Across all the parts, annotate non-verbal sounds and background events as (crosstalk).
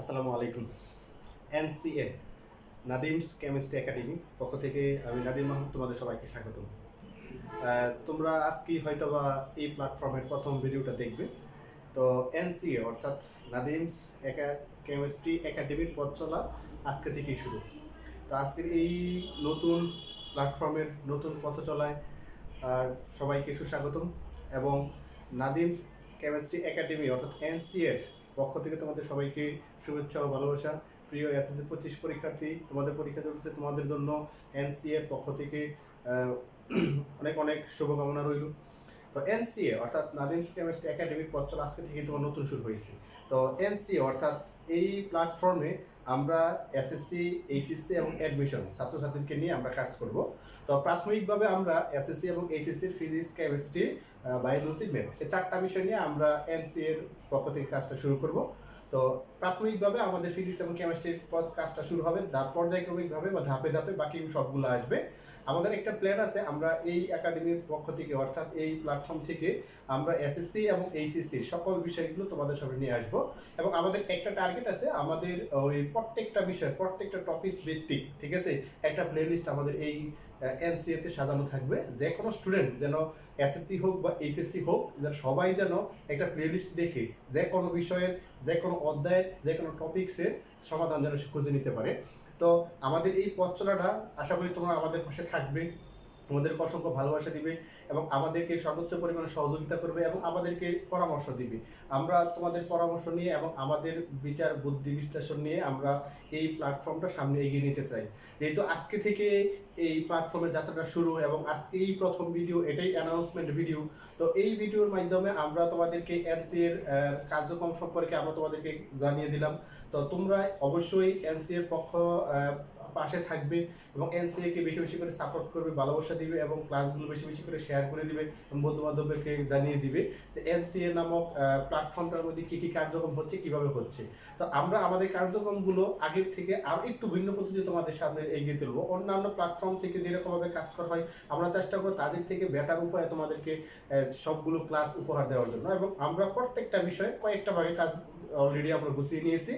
আসসালামু আলাইকুম। NCA নাদিমস chemistry academy পক্ষ থেকে আমি নাদিম মাহমুদ, তোমাদের সবাইকে স্বাগতম। তোমরা আজকেই হয়তো বা এই প্ল্যাটফর্মের প্রথম ভিডিওটা দেখবে। তো এনসিএ, অর্থাৎ নাদিমস একা, কেমিস্ট্রি একাডেমির পথ চলা আজকে থেকেই শুরু। তো আজকের এই নতুন প্ল্যাটফর্মের নতুন পথ চলায়, আর সবাইকে সুস্বাগতম। এবং নাদিমস কেমিস্ট্রি একাডেমি, অর্থাৎ এনসিএর পক্ষ থেকে তোমাদের সবাইকে শুভেচ্ছা ও ভালোবাসা। প্রিয় এসএসসি পঁচিশ পরীক্ষার্থী, তোমাদের পরীক্ষা চলছে তোমাদের জন্য এনসিএর পক্ষ থেকে অনেক অনেক শুভকামনা রইল। তো এনসিএ অর্থাৎ নাদিমস কেমিস্ট একাডেমিক পথ আজকে থেকে তোমার নতুন শুরু হয়েছে। তো এনসিএ অর্থাৎ এই প্ল্যাটফর্মে আমরা এসএসসি এইচএসসি এবং অ্যাডমিশন ছাত্রছাত্রীকে নিয়ে আমরা কাজ করব। তো প্রাথমিকভাবে আমরা এসএসসি এবং এইচএসসির ফিজিক্স কেমিস্ট্রি বায়োলজি ম্যাথ এই চারটা বিষয় নিয়ে আমরা এনসি এর পক্ষ থেকে কাজটা শুরু করব। তো প্রাথমিকভাবে আমাদের ফিজিক্স এবং কেমিস্ট্রির কাজটা শুরু হবে পর্যায়ক্রমিকভাবে বা ধাপে ধাপে বাকি সবগুলো আসবে। আমাদের একটা প্ল্যান আছে, আমরা এই একাডেমির পক্ষ থেকে, অর্থাৎ এই প্ল্যাটফর্ম থেকে আমরা এসএসসি এবং এইচএসসি সকল বিষয়গুলো তোমাদের সামনে নিয়ে আসব। এবং আমাদের একটা টার্গেট আছে, আমাদের ওই প্রত্যেকটা বিষয়, প্রত্যেকটা টপিক ভিত্তিক, ঠিক আছে? একটা প্লেলিস্ট আমাদের এই এনসিএতে সাজানো থাকবে। যে কোনো স্টুডেন্ট যেন এসএসসি হোক বা এইচএসসি হোক, যেন সবাই যেন একটা প্লেলিস্ট দেখে, যে কোনো বিষয়ের, যে কোনো অধ্যায়ের, যে কোনো টপিক্সের সমাধান যেন খুঁজে নিতে পারে। তো আমাদের এই পথ চলাটা আশা করি তোমরা আমাদের পাশে থাকবে। আমাদেরকে অসংখ্য ভালোবাসা দিবে এবং আমাদেরকে সর্বোচ্চ পরিমাণে সহযোগিতা করবে এবং আমাদেরকে পরামর্শ দিবে। আমরা তোমাদের পরামর্শ নিয়ে এবং আমাদের বিচার, বুদ্ধি, বিশ্লেষণ নিয়ে আমরা এই প্ল্যাটফর্মটা সামনে এগিয়ে নিতে চাই। যেহেতু আজকে থেকে এই প্ল্যাটফর্মের যাত্রাটা শুরু এবং আজকে এই প্রথম ভিডিও এটাই অ্যানাউন্সমেন্ট ভিডিও তো এই ভিডিওর মাধ্যমে আমরা তোমাদেরকে এনসি এর কার্যক্রম সম্পর্কে আমরা তোমাদেরকে জানিয়ে দিলাম। তো তোমরা অবশ্যই এনসি এর পক্ষ পাশে থাকবে এবং এনসিএকে বেশি বেশি করে সাপোর্ট করবে, ভালোবাসা দিবে এবং ক্লাসগুলো বেশি বেশি করে শেয়ার করে দিবে এবং বন্ধু বান্ধবদেরকে জানিয়ে দিবে যে এনসিএ নামক প্ল্যাটফর্মটার মধ্যে কী কী কার্যক্রম হচ্ছে, কীভাবে হচ্ছে। তো আমরা আমাদের কার্যক্রমগুলো আগের থেকে আরও একটু ভিন্ন পদ্ধতি তোমাদের সামনে এগিয়ে তুলবো। অন্যান্য প্ল্যাটফর্ম থেকে যেরকমভাবে কাজ করা হয়, আমরা চেষ্টা করব তাদের থেকে বেটার উপায়ে তোমাদেরকে সবগুলো ক্লাস উপহার দেওয়ার জন্য এবং আমরা প্রত্যেকটা বিষয়ে কয়েকটা ভাগে কাজ অলরেডি আমরা গুছিয়ে নিয়েছি।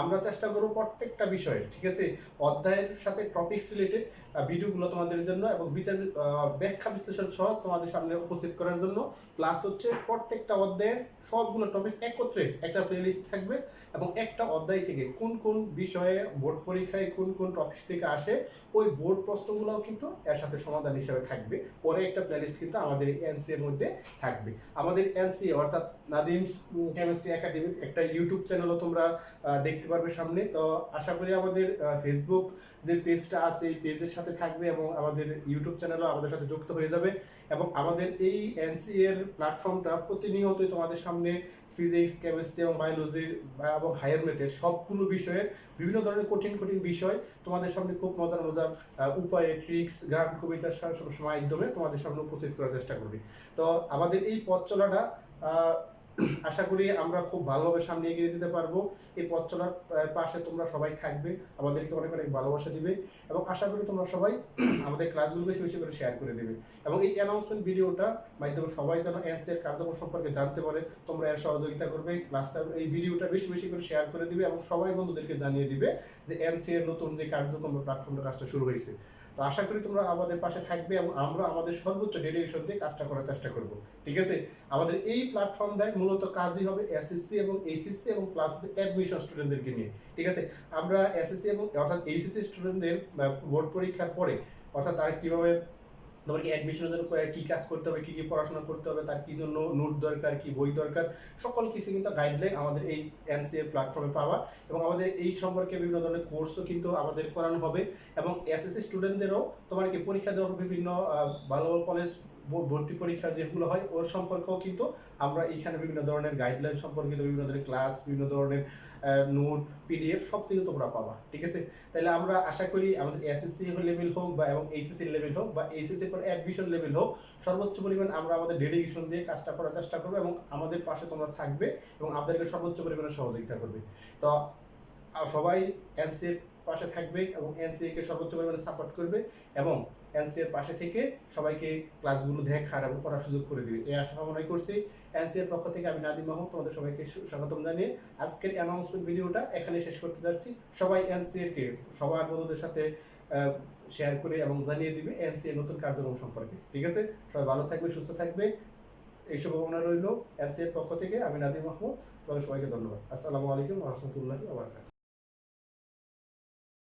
আমরা চেষ্টা করব প্রত্যেকটা বিষয়ে, ঠিক আছে? অধ্যায়ের সাথে টপিক্স রিলেটেড ভিডিওগুলো তোমাদের জন্য এবং বিচার ব্যাখ্যা বিশ্লেষণ সহ তোমাদের সামনে উপস্থিত করার জন্য। প্লাস হচ্ছে প্রত্যেকটা অধ্যায়ের সবগুলো টপিক একত্রে একটা প্লেলিস্ট থাকবে এবং একটা অধ্যায় থেকে কোন কোন বিষয়ে বোর্ড পরীক্ষায় কোন কোন টপিক থেকে আসে, ওই বোর্ড প্রশ্নগুলোও কিন্তু এর সাথে সমাধান হিসেবে থাকবে। পরে একটা প্লেলিস্ট কিন্তু আমাদের এনসি এর মধ্যে থাকবে। আমাদের এনসি অর্থাৎ নাদিম কেমিস্ট্রি একাডেমির একটা ইউটিউব চ্যানেলও তোমরা দেখতে পারবে সামনে। তো আশা করি আমাদের ফেসবুক যে পেজটা আছে, এই পেজের সাথে থাকবে এবং আমাদের ইউটিউব চ্যানেলও আমাদের সাথে যুক্ত হয়ে যাবে। এবং আমাদের এই এনসি এর প্ল্যাটফর্মটা প্রতিনিয়তই তোমাদের সামনে ফিজিক্স কেমিস্ট্রি এবং বায়োলজির এবং হায়ার ম্যাথের সবগুলো বিষয়ের বিভিন্ন ধরনের কঠিন কঠিন বিষয় তোমাদের সামনে খুব মজার মজার উপায়ে ট্রিক্স গান কবিতার মাধ্যমে তোমাদের সামনে উপস্থিত করার চেষ্টা করবে। তো আমাদের এই পথ চলাটা আশা করি আমরা খুব ভালোভাবে সামনে এগিয়ে যেতে পারব। এই পথ চলার পাশে তোমরা সবাই থাকবে, আমাদেরকে অনেক অনেক ভালোবাসা দিবে এবং আশা করি তোমরা সবাই (clears throat) আমাদের ক্লাসগুলো বেশি বেশি করে শেয়ার করে দেবে। এবং এই অ্যানাউন্সমেন্ট ভিডিওটা মাধ্যমে সবাই যেন এনসি এর কার্যক্রম সম্পর্কে জানতে পারে, তোমরা এর সহযোগিতা করবে ক্লাসটা এই ভিডিওটা বেশি বেশি করে শেয়ার করে দিবে এবং সবাই বন্ধুদেরকে জানিয়ে দিবে যে এনসি এর নতুন যে কার্যক্রম প্ল্যাটফর্মটা কাজটা শুরু হয়েছে। তো আশা করি তোমরা আমাদের পাশে থাকবে এবং আমরা আমাদের সর্বোচ্চ ডেডিকেশন দিয়ে কাজটা করার চেষ্টা করব। ঠিক আছে? আমাদের এই প্ল্যাটফর্মটায় মূলত কাজই হবে এসএসসি এবং এইচএসসি এবং প্লাস অ্যাডমিশন স্টুডেন্টদেরকে নিয়ে ঠিক আছে? আমরা এসএসসি এবং অর্থাৎ এইচএসসি স্টুডেন্টদের বোর্ড পরীক্ষার পরে অর্থাৎ তারা কীভাবে তোমাকে অ্যাডমিশনের জন্য কী কাজ করতে হবে কী কী পড়াশোনা করতে হবে তার কী জন্য নোট দরকার কী বই দরকার সকল কিছু কিন্তু গাইডলাইন আমাদের এই এনসিএ প্ল্যাটফর্মে পাওয়া এবং আমাদের এই সম্পর্কে বিভিন্ন ধরনের কোর্সও কিন্তু আমাদের করানো হবে এবং এসএসসি স্টুডেন্টদেরও তোমার কি পরীক্ষা দেওয়ার বিভিন্ন আহ, ভালো কলেজ ভর্তি পরীক্ষা যেগুলো হয়, ওর সম্পর্কেও কিন্তু আমরা এখানে বিভিন্ন ধরনের গাইডলাইন সম্পর্কিত বিভিন্ন ধরনের ক্লাস বিভিন্ন ধরনের নোট পিডিএফ সব কিন্তু তোমরা পাবা, ঠিক আছে? তাহলে আমরা আশা করি আমাদের এসএসসি লেভেল হোক বা এবং এইচএসসি লেভেল হোক বা এইচএসসি পর অ্যাডমিশন লেভেল হোক, সর্বোচ্চ পরিমাণ আমরা আমাদের ডেডিকেশন দিয়ে কাজটা করার চেষ্টা করব এবং আমাদের পাশে তোমরা থাকবে এবং আপনাদেরকে সর্বোচ্চ পরিমাণে সহযোগিতা করবে। তো সবাই এনসিএর পাশে থাকবে এবং এনসিএ কে সর্বোচ্চ পরিমাণে সাপোর্ট করবে এবং এনসি এর পাশে থেকে সবাইকে ক্লাসগুলো দেখার এবং করার সুযোগ করে দিবে। এই আশা কামনাই করছি। এনসি এর পক্ষ থেকে আমি নাদিম মাহমুদ তোমাদের সবাইকে স্বাগতম জানিয়ে আজকের অ্যানাউন্সমেন্ট ভিডিওটা এখানে শেষ করতে যাচ্ছি। সবাই এনসি এর কে সবার বন্ধুদের সাথে শেয়ার করে এবং জানিয়ে দিবে এনসি এর নতুন কার্যক্রম সম্পর্কে। ঠিক আছে? সবাই ভালো থাকবে, সুস্থ থাকবে। এই শুভকামনা রইল এনসি এর পক্ষ থেকে। আমি নাদিম মাহমুদ তোমাদের সবাইকে ধন্যবাদ। আসসালামু আলাইকুম রহমতুল্লাহি আবরকাত